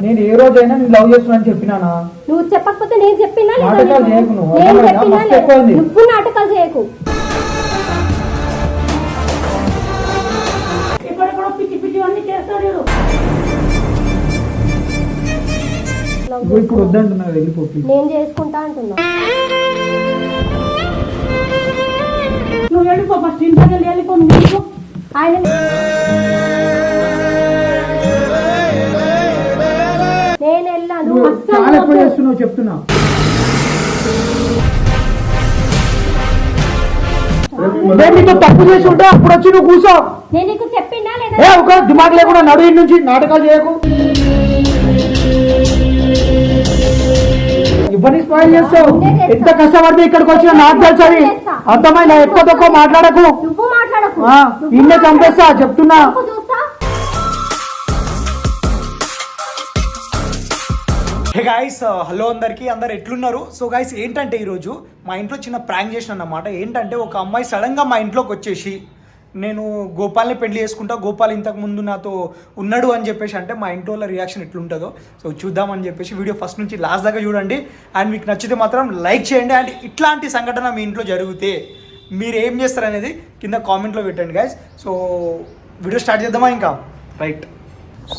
నేను ఏ రోజైనా నేను లవ్ చేస్తున్నాను చెప్పినానా నువ్వు చెప్పకపోతే నేను చెప్పినా నాటకాలు? చేయకు నువ్వు. నేను అర్థమైందా? చెప్పినా మస్తు లేదా? ఎక్కువ ఉంది. నువ్వు నాటకాలు చేయకు పిచ్చి పిచ్చి అన్ని చేస్తాడు వీడు. లవ్ ఇగో ఇప్పుడు వద్దంటున్నా వెళ్ళిపోతుంది నేను చేసుకుంటా అంటున్నా నువ్వు వెళ్ళిపో ఫస్ట్ ఇంట్లోకి వెళ్ళి వెళ్ళిపో నువ్వు వెళ్ళిపో. ఆయన చాలా ఎక్కువ. చేస్తున్నావు చెప్తున్నా. నేను నీతో తప్పు చేసి ఉంటే అప్పుడు వచ్చి నువ్వు కూర్చో నేను నీకు చెప్పిందా లేదా? ఏ ఒక దిమాగ్ లేకుండా నడు ఇంటి నుంచి నాటకాలు చేయకు. ఇవన్నీ స్పాయిల్ చేస్తావు. ఎంత కష్టపడితే ఇక్కడికి వచ్చిన నాకు తెలుసు అది. అర్థమైనా ఎక్కువ తక్కువ మాట్లాడకు. నువ్వు మాట్లాడకు. ఆ, ఇన్నే చంపేస్తా చెప్తున్నా. హే గాయస్ హలో అందరికీ. అందరు ఎట్లున్నారు? సో గాయస్ ఏంటంటే ఈరోజు మా ఇంట్లో చిన్న ప్రాంక్ చేసిన అన్నమాట ఏంటంటే ఒక అమ్మాయి సడన్గా మా ఇంట్లోకి వచ్చేసి నేను గోపాల్ని పెళ్ళి చేసుకుంటా గోపాల్ ఇంతకుముందు నాతో ఉన్నాడు అని చెప్పేసి అంటే మా ఇంట్లో వాళ్ళ రియాక్షన్ ఎట్లుంటుందో. సో చూద్దామని చెప్పేసి వీడియో ఫస్ట్ నుంచి లాస్ట్ దాకా చూడండి. అండ్ మీకు నచ్చితే మాత్రం లైక్ చేయండి. అండ్ ఇట్లాంటి సంఘటన మీ ఇంట్లో జరిగితే మీరు ఏం చేస్తారు అనేది కింద కామెంట్లో పెట్టండి గాయస్ సో వీడియో స్టార్ట్ చేద్దామా ఇంకా? రైట్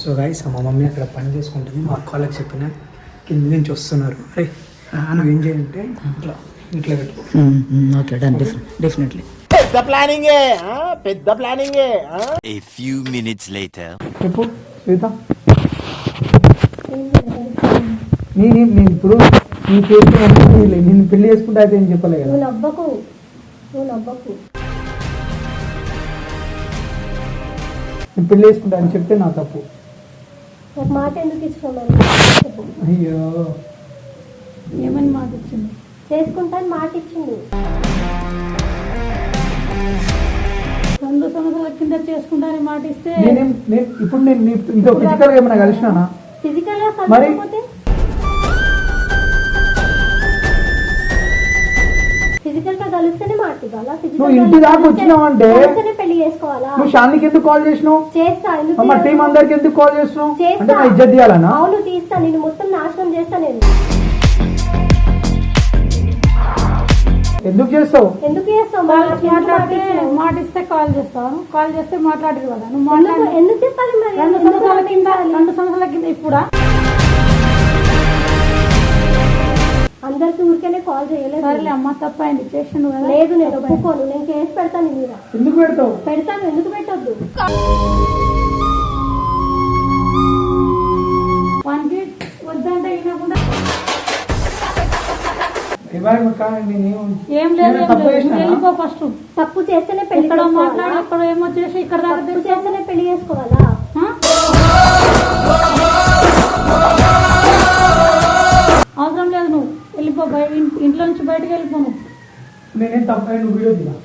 సో గైస్ మా మమ్మీ అక్కడ పని చేసుకుంటుంది. మా అక్క వాళ్ళకి చెప్పిన కింద నుంచి వస్తున్నారు. అరే నువ్వేం చేయంటే ఇట్లా ఇట్లా పెట్టుకో. Okay done definitely. A few minutes later. చెప్పు శ్వేత. నేను నేను ఇప్పుడు నీ చేసుకుని నేను పెళ్ళి చేసుకుంటే అయితే ఏం చెప్పలే కదా. నువ్వు నవ్వకు. నువ్వు నవ్వకు. నేను పెళ్ళి చేసుకుంటా అని చెప్తే నా తప్పు. మాట ఎందుకు చెప్పు. అయ్యో. ఏమని మాట ఇచ్చింది? చేసుకుంటా అని మాట ఇచ్చిండు రెండు సంవత్సరాల కింద చేసుకుంటానని మాట ఇస్తే నేనేం నేను ఇప్పుడు నేను నీ ఇంకో ఫిజికల్ ఏమైనా కలిసినానా? ఫిజికల్గా మరి? కలవకపోతే కలిస్తేనే నువ్వు ఇంటి దాకా వచ్చినావంటే కలిస్తేనే పెళ్ళి చేసుకోవాలా? నువ్వు షాన్నికి ఎందుకు కాల్ చేసినావు? చేస్తా ఎందుకు మా టీం? అందరికి ఎందుకు కాల్ చేసినావు? అంటే నా ఇజ్జత్ తీయాలనా అవును తీస్తా. నేను మొత్తం నాశనం చేస్తా నేను. ఎందుకు చేస్తావు? ఎందుకు చేస్తావు? మాట్లాడితే? మాట ఇస్తే కాల్ చేస్తాను కాల్ చేస్తే మాట్లాడరు కదా. నువ్వు ఎందుకు చెప్పాలి మరి? రెండు సంవత్సరాల కింద మాట్లాడాలి? రెండు సంవత్సరాల కింద ఇప్పుడా? అందరికి ఊరికేనే కాల్ చేయలేదు. సరేలే అమ్మ తప్పైంది చేసిండు కదా. లేదు నేను ఒప్పుకోను. నేను కేసు పెడతాను నీ మీద. ఎందుకు పెడతావు? పెడతాను. ఎందుకు పెట్టొద్దు? వానికి వద్దంటే వినకుండా ఏం లేదు ఏం తప్పు వెళ్ళిపో ఫస్ట్. తప్పు చేస్తేనే పెళ్ళి ఇక్కడ చేసుకోవాలా? మాట్లాడి ఇక్కడ ఏమో చేసి ఇక్కడ దాకా తప్పు. చేస్తేనే పెళ్ళి చేసుకోవాలా? నేనేం తప్ప నువ్వు వీడియో దిగా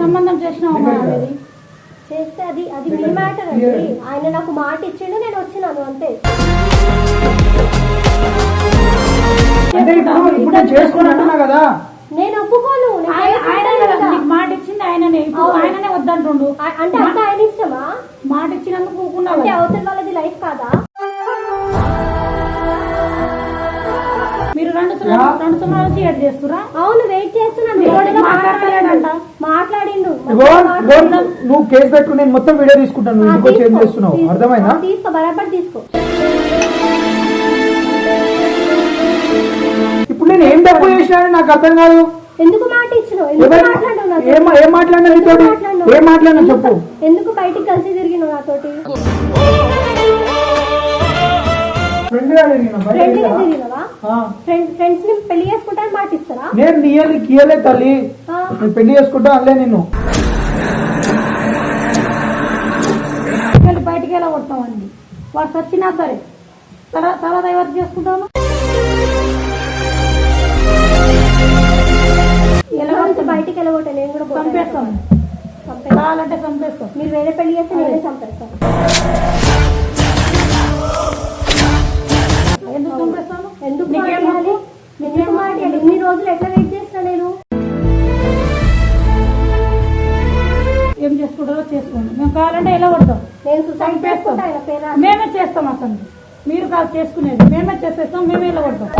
సంబంధం చేస్తే అది అది మీ మ్యాటర్ అండి. ఆయన నాకు మాట ఇచ్చిండు నేను వచ్చినాను అంతే. నేను ఒప్పుకోను నేను ఆయన ఆయన చేసుకుంటాను కదా కదా. నీకు మాట ఇచ్చింది ఆయననే. ఆయననే వద్దంటుండు. అంటే అంత ఆయన ఇష్టమా? ఏడు చేస్తురా అవును వెయిట్ మాట్లాడలేడంట. మాట్లాడిండు. నువ్వు కేసు పెట్టుకుని నేను మొత్తం వీడియో తీసుకుంటాను. నువ్వు ఏం తీసుకో, చేస్తున్నావు? ఆ, తీసుకో బరాబర్ తీసుకో. ఇప్పుడు నేను ఏం తప్పు చేసినా అని నాకు అర్థం కాదు. ఎందుకు మాట ఇచ్చినావు? ఏం మాట్లాడినా మాట్లాడినావు? ఏం మాట్లాడినా చెప్పు. ఎందుకు బయటికి కలిసి తిరిగినావు నాతోటి? ఫ్రెండ్? తిరిగినవా? ఫ్రెండ్స్ని పెళ్ళి చేసుకుంటాను మాట ఇస్తారా? నేను నీయలే కీయలే తల్లి. ఆ. నేను పెళ్ళి చేసుకుంటా అనలే నిన్ను. వెళ్ళి బయటికి వెళ్ళ కొడతామండి వాడు చచ్చినా సరే. తర్వాత తర్వాత ఎవరు చేసుకుంటాను ఎలా నుంచి బయటికి వెళ్ళగొట్టే నేను కూడా చంపేస్తాను. కావాలంటే చంపేస్తాం మీరు వేరే పెళ్ళి చేస్తే నేనే చంపేస్తాను. ఎందుకు మాట్లాడాలి? ఎందుకు మాట్లాడాలి ఇన్ని రోజులు ఎట్లా వెయిట్ చేస్తా నేను? ఏం చేసుకుంటారో చేసుకోండి. మేము కావాలంటే ఎలా కొడతాం? నేను సుసైడ్ రాసి. మేమే చేస్తాం అతను మీరు కాదు చేసుకునేది. మేమే చేసేస్తాం మేమే ఎలా కొడతాం.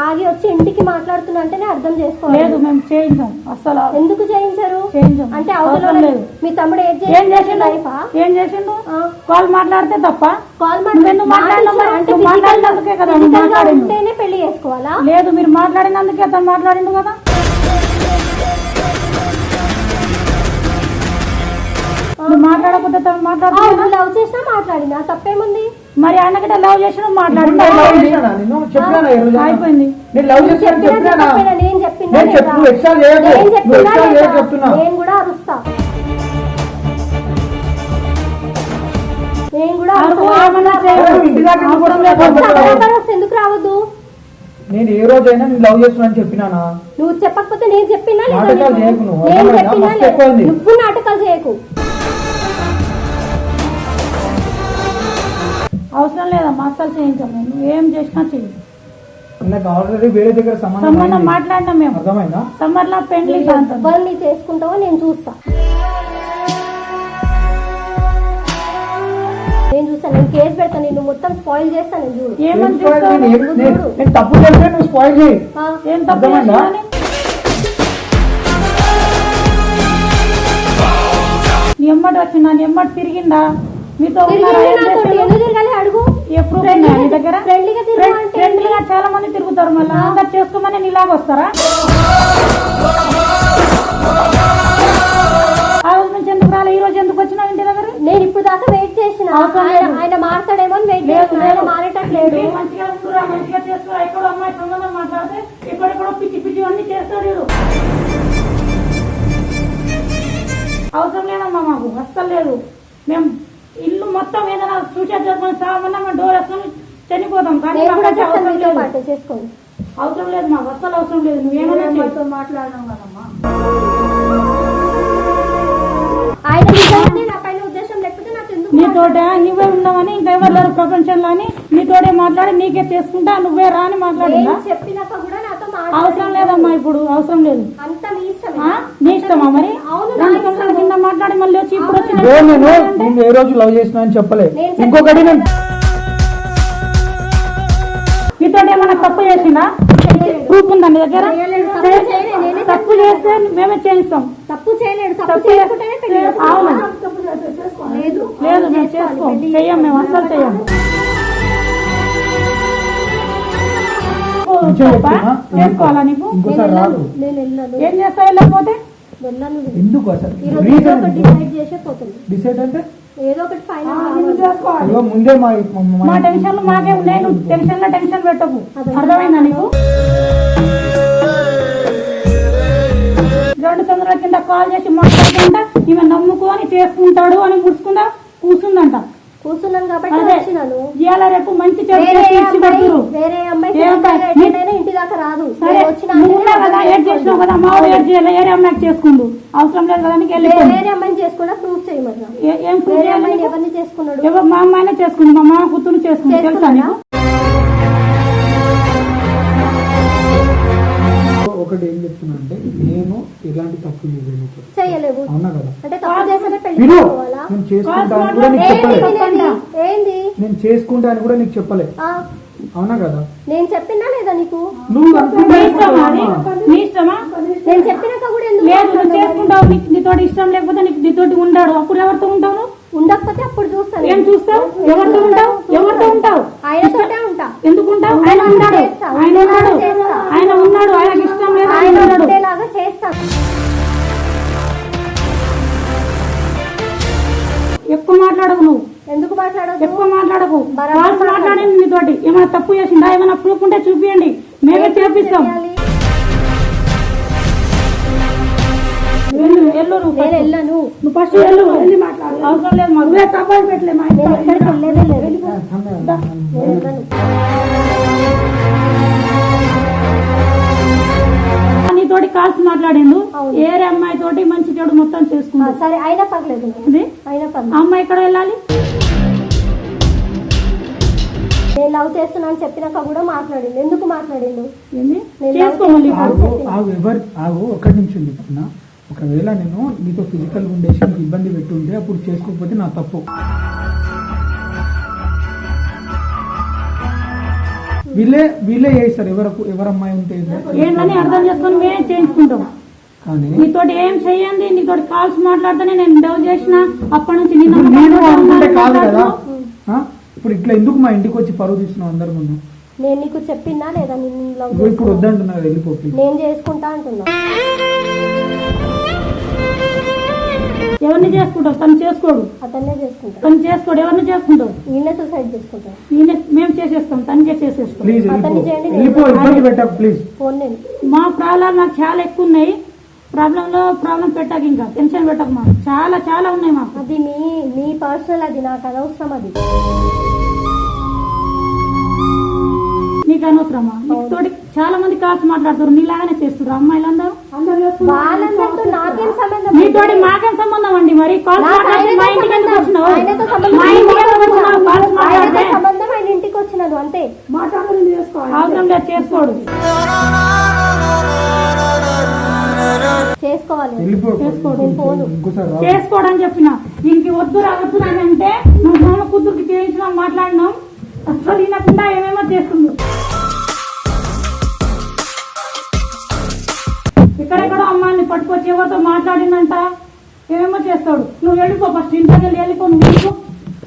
ఆగి వచ్చి ఇంటికి మాట్లాడుతున్నా అంటేనే అర్థం చేసుకోవాలి. లేదు మేము చేయించాం. అస్సలు ఎందుకు చేయించారు? చేయించాం. అంటే అవసరం లేదు. మీ తమ్ముడు ఏం చేసిండు? లైఫా ఏం చేసిండు? కాల్ మాట్లాడితే తప్ప? కాల్ మాట్లాడినందుకే కదా. ఉంటేనే పెళ్ళి చేసుకోవాలా? లేదు మీరు మాట్లాడినందుకే అతను మాట్లాడిండు కదా? మాట్లాడకపోతే తను మాట్లాడుతున్నా లవ్ చేసినా మాట్లాడినా? తప్పేముంది? మరి ఆయనకిட்ட లవ్ చేసిన నేను చేయకు. చేయకు కూడా అరుస్తా. నేను కూడా ఎందుకు రావద్దు? నేను ఏ రోజైనా నేను లవ్ చేస్తున్నాను చెప్పినానా? నువ్వు చెప్పకపోతే నేను చెప్పినా లేదా నాటకాలు? చేయకు నువ్వు. నేను అర్థమైందా? అవసరం లేదమ్మా అస్సలు చేయించాం మేము. ఏం చేసినా చెయ్యి నాకు ఆల్రెడీ వేరే దగ్గర సంబంధం సంబంధం అయింది. మాట్లాడినాం మేము. అర్థమైందా? సమ్మర్లో పెళ్ళి నువ్వు శాంతం. ఎవరిని చేసుకుంటావో నేను చూస్తా. నేను చూస్తాను నేను కేసు పెడతాను నిన్ను మొత్తం స్పాయిల్ చేస్తాను చూడు. ఏమని? చేయి? నేను- నేను- నేను తప్పు చేస్తే నువ్వు స్పాయిల్ చేయి. ఆ, ఏం తప్పు అర్థమైందా? చేసినాని? నీ ఎమ్మటి వచ్చిందా? నీ తిరిగిందా? మీతో ఉన్నారా? ఎప్పుడు దగ్గర? ఫ్రెండ్లీగా చాలా మంది తిరుగుతారు మళ్ళీ. అందరు చేసుకోమని నీలాగా వస్తారా? ఆ రోజు నుంచి ఎందుకు రాలే? ఈ రోజు ఎందుకు వచ్చినావు ఇంటి దగ్గర నేను ఇప్పుడు దాకా వెయిట్ చేసిన. ఆయన మారుతాడేమో అని వెయిట్ లేదు చేసిన ఆయన లేదు. మారేటట్లేడు ఏంటి మంచిగా ఉంటురా మంచిగా చేస్తురా ఎక్కడో అమ్మాయి సంబంధం మాట్లాడితే ఎక్కడెక్కడో పిచ్చి పిచ్చి అన్ని చేస్తాడు అవసరం లేదమ్మా మాకు. అస్సలు లేదు. మేము ఇల్లు మొత్తం ఏదైనా సూచన చేసుకొని సామన్నా మేము డోర్ వేసుకొని చనిపోతాం కానీ నేను కూడా మాకు చేస్తాను అవసరం మీతో లేదు. పాటు చేసుకోండి. అవసరం లేదు మాకు అస్సలు అవసరం లేదు. నువ్వేమన్నా మాట్లాడడం కదమ్మా. ఆయన నిజంగానే నా పైన ఉద్దేశం లేకపోతే నాకు ఎందుకు నీతోటే నువ్వే ఉన్నావని ఇంకా ఎవరు లేరు ప్రపంచంలో అని నీతోటే మాట్లాడి నీకే చేసుకుంటా నువ్వే రా అని మాట్లాడిందా? నేను చెప్పినాక కూడా నాతో అవసరం లేదమ్మా ఇప్పుడు అవసరం లేదు. అంత మీ ఇష్టమే. ఆ? నీ ఇష్టమా మరి? అవును, నా రెండు సంవత్సరాల కింద మాట్లాడి మళ్ళీ వచ్చి ఇప్పుడు వచ్చి ఇదో నేను నేను ఏ రోజు లవ్ చేసినా అని చెప్పలే. ఇంకొకటి నేను ఏమైనా తప్పు చేసిందా? ప్రూఫ్ ఉందా నీ దగ్గర? చేయలేదు. తప్పు చేయలేదు. నేనే తప్పు చేస్తే మేమే చేయిస్తాం. తప్పు. అవును. లేదు లేదు మేము చేసుకోం చెయ్యం మేము అస్సలు చెయ్యం. చేసుకోవాలా. నీకు? ఏం చేస్తావు వెళ్ళకపోతే? ఎందుకు అసలు? డిసైడ్ అంటే? ఏదో ఒకటి ఫైనల్ నువ్వు చేసుకోవాలి? ఇగో ముందే మా మా టెన్షన్లు మాకే ఉన్నాయి నువ్వు టెన్షన్లో టెన్షన్ పెట్టకు. అర్థమైందా నీకు? రెండు సంవత్సరాల కింద కాల్ చేసి మాట్లాడుతుంట ఈమె నమ్ముకొని చేసుకుంటాడు అని ముడుచుకుందా కూర్చుందంట. కూర్చున్నాను కాబట్టి వచ్చినాను ఇవాళ రేపు మంచి వేరే అమ్మాయి వేరే ఇంటి దాకా రాదు. అమ్మాయికి చేసుకుండు అవసరం లేదు కదా వేరే అమ్మాయిని చేసుకున్నా ప్రూఫ్ చేయమన్నా వేరే అమ్మాయిని? ఎవరిని చేసుకున్నాడు? మా అమ్మాయినే చేసుకుంది మా మా కూతురు చేసుకుంది. తెలుసా నీకు? ఒకటి ఏం చెప్తున్నా అంటే నేను ఎలాంటి తప్పు చేయలేదు అవునా కదా? అంటే తప్పు పెళ్ళి నేను కూడా నీకు చెప్పలే వినేది? ఏంది నేను చేసుకుంటా అని కూడా నీకు చెప్పలే. ఆ, అవునా కదా? నేను చెప్పినా లేదా నీకు? నువ్వు నేను చెప్పినాక కూడా ఎందుకు లేదు నువ్వు మాట్లాడలేదు? చేసుకుంటావు నీకు ఇష్టం లేకపోతే నీకు నీతోటి ఉండాడు. అప్పుడు ఎవరితో ఉంటావు నువ్వు? ఉండకపోతే అప్పుడు చూస్తాను. ఏం చూస్తావు? ఎవరితో ఉంటావు? ఎవరితో ఉంటావు? ఆయనతోటే ఉంటా. ఎందుకు ఉంటావు? ఆయన ఉన్నాడు. ఆయన. ఆయన ఉన్నాడు చేసిందా? ఏమైనా ప్రూఫ్ ఉంటే చూపియండి. మేమే చేపిస్తాం నువ్వు ఫస్ట్ వెళ్ళు. వెళ్ళి మాట్లాడు. అవసరం లేదు నువ్వే పెట్టలే మా నీతోటి కాల్సి మాట్లాడిండు. ఏరే అమ్మాయి తోటి మంచి చెడు మొత్తం చేసుకుంది. సరే అయినా పర్లేదు. అమ్మాయి ఎక్కడ వెళ్ళాలి? నేను లవ్ చేస్తున్నా అని చెప్పినాక కూడా మాట్లాడిండు. ఎందుకు మాట్లాడిండు? ఆగు ఎవరు ఆగు ఒకటి నిమిషం చెప్తున్నా ఒకవేళ నేను నీతో ఫిజికల్ ఉండేసి ఇబ్బంది పెట్టి ఉంటే అప్పుడు చేసుకోకపోతే నా తప్పు. వీళ్ళే వీళ్ళే చేస్తారు ఎవరకు ఎవరమ్మాయి ఉంటే ఏంటో. ఏంటని అర్థం చేసుకొని మేమే చేయించుకుంటాం. కానీ నీతోటి ఏం చెయ్యండి? నీతోటి కాల్స్ మాట్లాడితేనే నేను డౌన్ చేసిన అప్పటి నుంచి నేను కాదు కదా? ఇప్పుడు ఇట్లా ఎందుకు మా ఇంటికి వచ్చి పరువు తీస్తున్నావు అందరి ముందు? నేను నీకు చెప్పినా లేదా నేను లవ్ ఇగో ఇప్పుడు చేస్తున్నా వద్దంటున్నారు వెళ్ళిపో please. నేను చేసుకుంటా అంటున్నా. ఎవరిని చేసుకుంటావు? తను చేసుకోడు. అతన్నే చేసుకుంటా. తను చేసుకోడు. ఎవరిని చేసుకుంటావు? ఈయన సూసైడ్ చేసుకుంటా. నేనే మేము చేసేస్తాం తనకే చేసేస్తాం. ప్లీజ్ అతన్ని చేయండి, వెళ్ళిపో నేను- ఇబ్బంది పెట్టకు ప్లీజ్ ఫోన్ నేను. మా ప్రాబ్లం నాకు చాలా ఎక్కువ ఉన్నాయి. ప్రాబ్లంలో ప్రాబ్లం పెట్టాక ఇంకా టెన్షన్ పెట్టక మాకు. చాలా చాలా ఉన్నాయి మాకు. అది మీ మీ పర్సనల్ అది నాకు అనవసరం అది. నీకు అనవసరమా? నీకు తోటి చాలా మంది కాల్స్ మాట్లాడుతారు నీలాగానే చేస్తారు అమ్మాయిలందరూ? వాళ్ళందరితో నాకేం సంబంధం నీతోటి మాకేం సంబంధం అండి మరి? కాల్స్ మాట్లాడి మా ఇంటికి ఎందుకు సంబంధం. వచ్చినావు. ఆయనతో సంబంధం. మా ఇంటికి ఎందుకు వచ్చినావు. కాల్స్ ఆయనతో మాట్లాడితే. సంబంధం ఆయన ఇంటికి వచ్చినాను అంతే. అవసరం లేదు చేసుకోడు. చేసుకోవాలి. చేసుకోవడం చెప్పిన. దీనికి వద్దు రావద్దు అని అంటే మామ కూతురికి చేయించినాం మాట్లాడినాం. అసలు వినకుండా ఏమేమో చేస్తుంది. ఇక్కడెక్కడో అమ్మాయిని పట్టుకొచ్చి ఎవరితో మాట్లాడిందంట? ఏమేమో చేస్తాడు? నువ్వు వెళ్ళిపో ఫస్ట్ ఇంటికి వెళ్ళి వెళ్ళిపో నువ్వు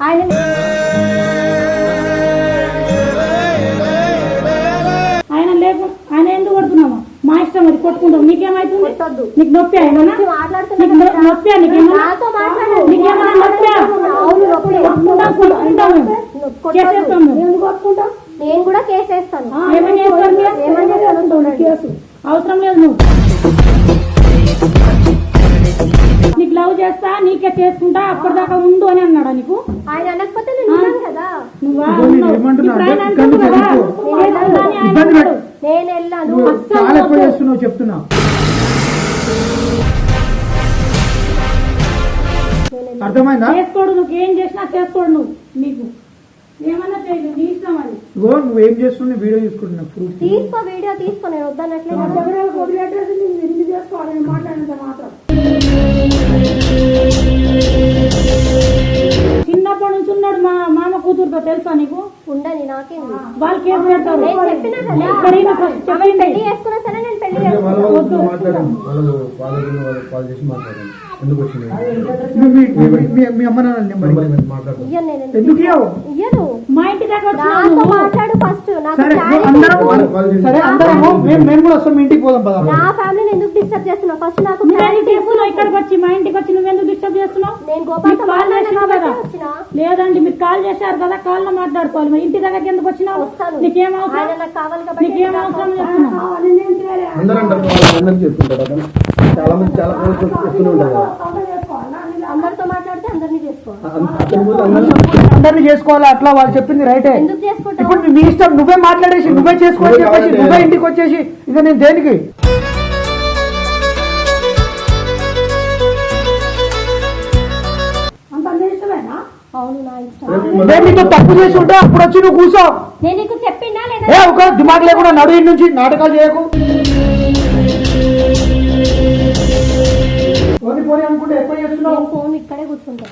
ఆయన ఆయన లేకు ఆయన ఎందుకు కొడుతున్నావా మా ఇష్టం అది కొట్టుకుంటావు. నీకేమైతుంది. నీకు నొప్పి ఏమన్నా గురించి మాట్లాడుతున్నా నీకు నొ- కదా. నొప్పి. కొట్టుకుంటాం కొట్టుకుంటాం. నేను కూడా కేసు వేస్తాను ఏమని చేస్తాను మీరు? ఏమని చేస్తాను? చూడండి. అవసరం లేదు నువ్వు. లవ్ చేస్తా నీకే చేసుకుంటా అప్పటిదాకా ఉండు అని అన్నాడా నీకు? ఆయన అనకపోతే నేను విన్నాను కదా. నువ్వా? ఇదిగో నేను ఉన్నావు. ఏమంటున్నా ఇప్పుడు ఆయన అంటే ఇక్కడి అంటుండు నుంచి కదా, వెళ్ళిపో. నువ్వు చేసుకుంటా అని ఆయన ఇబ్బంది అన్నాడు. పెట్టు. నేను వెళ్ళాను. నువ్వు అస్సలు చాలా ఎక్కువ వద్దు. చేస్తున్నావు చెప్తున్నా. అర్థమైందా? చేసుకోడు నువ్వు. ఏం చేసినా చేసుకోడు నువ్వు. నీకు. ఏమన్నా చేయదు నీ ఇష్టం అది. ఇగో నువ్వు ఏం చేస్తున్నావు? వీడియో తీసుకుంటున్నా. ప్రూఫ్ తీసుకో వీడియో తీసుకో. నేను వద్దన్నట్లే కదా. చిన్నప్పటి నుంచి ఉన్నాడు మా మామ కూతురుతో తెలుసా నీకు ఉండని నాకేంది వాళ్ళు కేసు పెడతారు. పెళ్ళి చేసుకున్నా సరే నేను పెళ్ళి వాళ్ళ ఎందుకు వచ్చింది? మీ- మీ- మీ- మీ అమ్మ నాన్న నెంబర్ నెంబర్ ఇవ్వండి, మాట్లాడదాం ఇయ్యను నేను ఎందుకు? ఇవ్వవు? ఇయ్యను. మా ఇంటి దాకా వచ్చినావు నాతో నువ్వు. మాట్లాడు ఫస్ట్. నాకు సరే clarity అందరం ఇవ్వు. సరే అందరము మేము మేము కూడా వస్తాం మీ ఇంటికి పోదాం పదా. నా ఫ్యామిలీని ఎందుకు డిస్టర్బ్ చేస్తున్నావు? ఫస్ట్ నాకు నువ్వెందుకు clarity చేస్తున్నావు ఇక్కడికి వచ్చి మా ఇంటికి వచ్చి నువ్వెందుకు డిస్టర్బ్ చేస్తున్నావు? నేను గోపాల్తో మీకు కాల్ మాట్లాడినా చేసినావు కాబట్టి కదా. వచ్చినా. లేదండి మీరు కాల్ చేశారు కదా కాల్లో మాట్లాడుకోవాలి. మరి ఇంటి దగ్గరికి ఎందుకు వచ్చినావు? వస్తాను. నీకేం ఆయన నాకు కావాలి కాబట్టి నీకేం నేను అవసరం వస్తాను. చెప్తున్నావు? అందరూ అంటారు వాళ్ళు అందరికి చెప్తుంటారు అతను చాలా మంది చాలా ఉంటారు కదా. అందరినీ చేసుకోవాలి? చేసుకోవాలి? అట్లా వాళ్ళు చెప్పింది రైటే. ఎందుకు చేసుకుంటావు? ఇప్పుడు నీ ఇష్టం నువ్వే మాట్లాడేసి నువ్వే చేసుకోని చెప్పేసి నువ్వే ఇంటికి వచ్చేసి ఇక నేను దేనికి? నేను నీతో తప్పు చేసి ఉంటే అప్పుడు వచ్చి నువ్వు కూర్చో. ఒక దిమాగ్ లేకుండా నడు ఇంటి నుంచి నాటకాలు చేయకు. పోనీ పోనీ అనుకుంటే ఎక్కువ చేస్తున్నావు? నేను ఫోన్ ఇక్కడే కూర్చుంటా.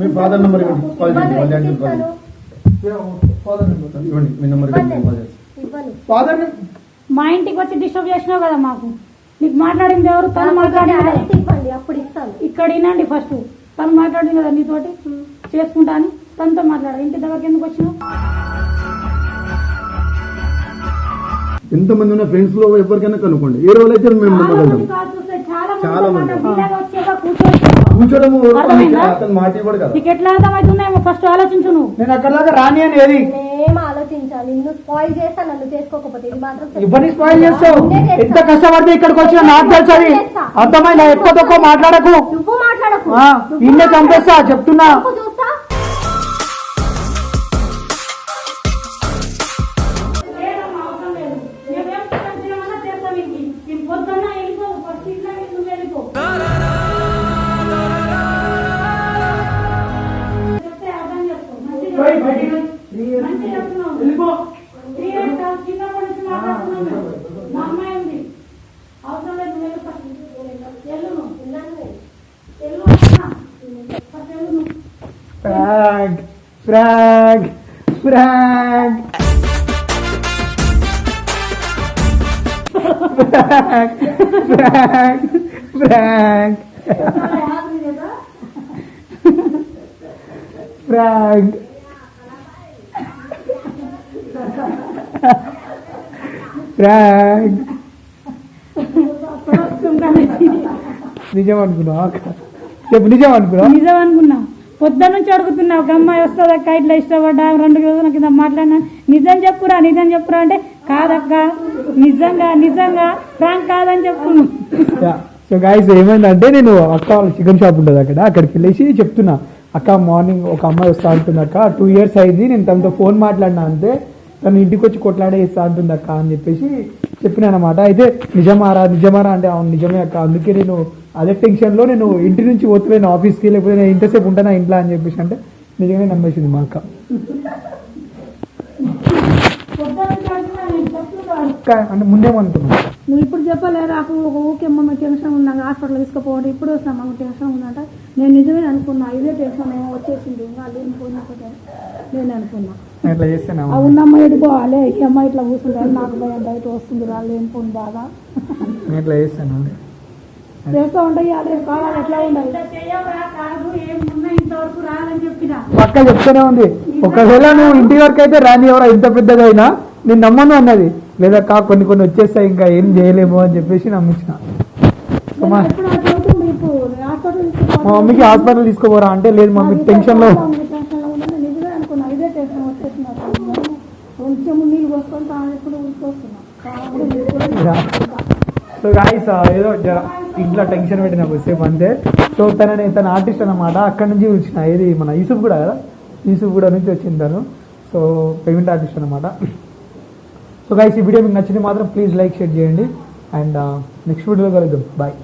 మీ ఫాదర్ నెంబర్ ఇవ్వండి. నెంబర్ ఫాదర్ ఇంటికి వచ్చి డిస్టర్బ్ చేసినావు కదా మాకు. నీకు మాట్లాడింది ఎవరు? తను మాట్లాడింది ఇవ్వండి అప్పుడు ఇస్తాను. ఇక్కడ వినండి ఫస్ట్ తను మాట్లాడింది కదా నీతోటి. చేసుకుంటా అని తనతో మాట్లాడ. ఇంటి దగ్గరికి ఎందుకు వచ్చినావు? ఎంతమంది ఉన్న ఫ్రెండ్స్లో ఎవరికైనా కనుక్కోండి. ఏ రోజు అయితే మేము చాలా మంది. కూర్చోడము? అతను మాట ఇవ్వడు కదా. ఫస్ట్ ఆలోచించు నువ్వు. నేను అక్కడలాగా రాని అని ఏది? నేనేం ఆలోచించాలి? నిన్ను స్పాయిల్ చేస్తా నన్ను చేసుకోకపోతే ఇది మాత్రం చెప్పు. ఇవన్నీ స్పాయిల్ చేస్తావు. ఎంత కష్టపడితే ఇక్కడికి వచ్చినా నాకు తెలుసు అది. చేస్తా. అర్థమైందా? ఎక్కువ తక్కువ మాట్లాడకు. నువ్వు మాట్లాడకు. నిన్నే. చంపేస్తా చెప్తున్నా. Frog frog frog frog frog frog frog frog నిజం అనుకున్నావు? అక్క చెప్పు నిజం అనుకున్నావు? నిజం అనుకున్నా. పొద్దున్న నుంచి అడుగుతున్నా ఒక అమ్మాయి వస్తుంది అక్క ఇట్లా ఇష్టపడ్డా రెండు రోజుల కింద మాట్లాడినా నిజం చెప్పురా నిజం చెప్పురా అంటే కాదక్క నిజంగా నిజంగా ఫ్రాంక్ కాదని చెప్తున్నా సో గాయస్ ఏమైందంటే నేను అక్క వాళ్ళ చికెన్ షాప్ ఉంటుంది అక్కడ అక్కడికి వెళ్ళేసి చెప్తున్నా అక్క మార్నింగ్ ఒక అమ్మాయి వస్తా అంటుంది అక్క టూ ఇయర్స్ అయింది నేను తనతో ఫోన్ మాట్లాడినా అంతే తను ఇంటికి వచ్చి కొట్లాడే ఇస్తా అంటుంది అక్క అని చెప్పేసి చెప్పిన అనమాట అయితే నిజమారా నిజమారా అంటే అవును నిజమే అక్క అందుకే నేను అదే టెన్షన్లో నేను ఇంటి నుంచి పోతున్నాను ఆఫీస్కి లేకపోతే నేను ఇంతసేపు ఉంటానా ఇంట్లో అని చెప్పేసి అంటే నిజంగానే నమ్మేసింది మా అక్క. అంటే ముందేమనుకున్నాను నువ్వు ఇప్పుడు చెప్పలేదు? నాకు ఒక ఊకే మమ్మ టెన్షన్ ఉన్నాక హాస్పిటల్ తీసుకుపోవడం ఇప్పుడు వస్తాం మాకు టెన్షన్ ఉందంట. నేను నిజమే అనుకున్నా ఇదే టెన్షన్ ఏమో వచ్చేసింది ఇంకా నేను అనుకున్నా. అట్లా చేస్తాను ఆ ఉన్న అమ్మాయి ఎడిపోవాలి ఈ అమ్మాయి ఇట్లా కూర్చుంటారు నాకు భయం బయట వస్తుంది పోను బాగా. నేను ఇట్లా చేస్తాను చేస్తూ ఉంటాయి అదే కావాలి ఎట్లా చెప్పిన. పక్క చెప్తూనే ఉంది. ఒకవేళ నువ్వు ఇంటి వరకు అయితే రాని ఎవరో? ఇంత పెద్దదైనా నేను నమ్మను అన్నది. లేదా కా కొన్ని కొన్ని వచ్చేస్తాయి ఇంకా ఏం చేయలేము అని చెప్పేసి నమ్మించిన. మా మమ్మీకి హాస్పిటల్ తీసుకోపోరా అంటే లేదు మమ్మీ టెన్షన్లో. కొంచెం నీళ్ళు పోసుకొని సో గాయస్ ఏదో ఇంట్లో టెన్షన్ పెట్టిన కొద్దిసేపు అంతే. సో తనని తన ఆర్టిస్ట్ అన్నమాట అక్కడ నుంచి వచ్చిన ఏది మన యూసుఫ్ కూడా కదా? యూసుఫ్ కూడా నుంచి వచ్చింది తను. సో పేమెంట్ ఆర్టిస్ట్ అనమాట సో గైస్ ఈ వీడియో మీకు నచ్చింది మాత్రం ప్లీజ్ లైక్ షేర్ చేయండి. అండ్ నెక్స్ట్ వీడియోలో కలుద్దాం. బాయ్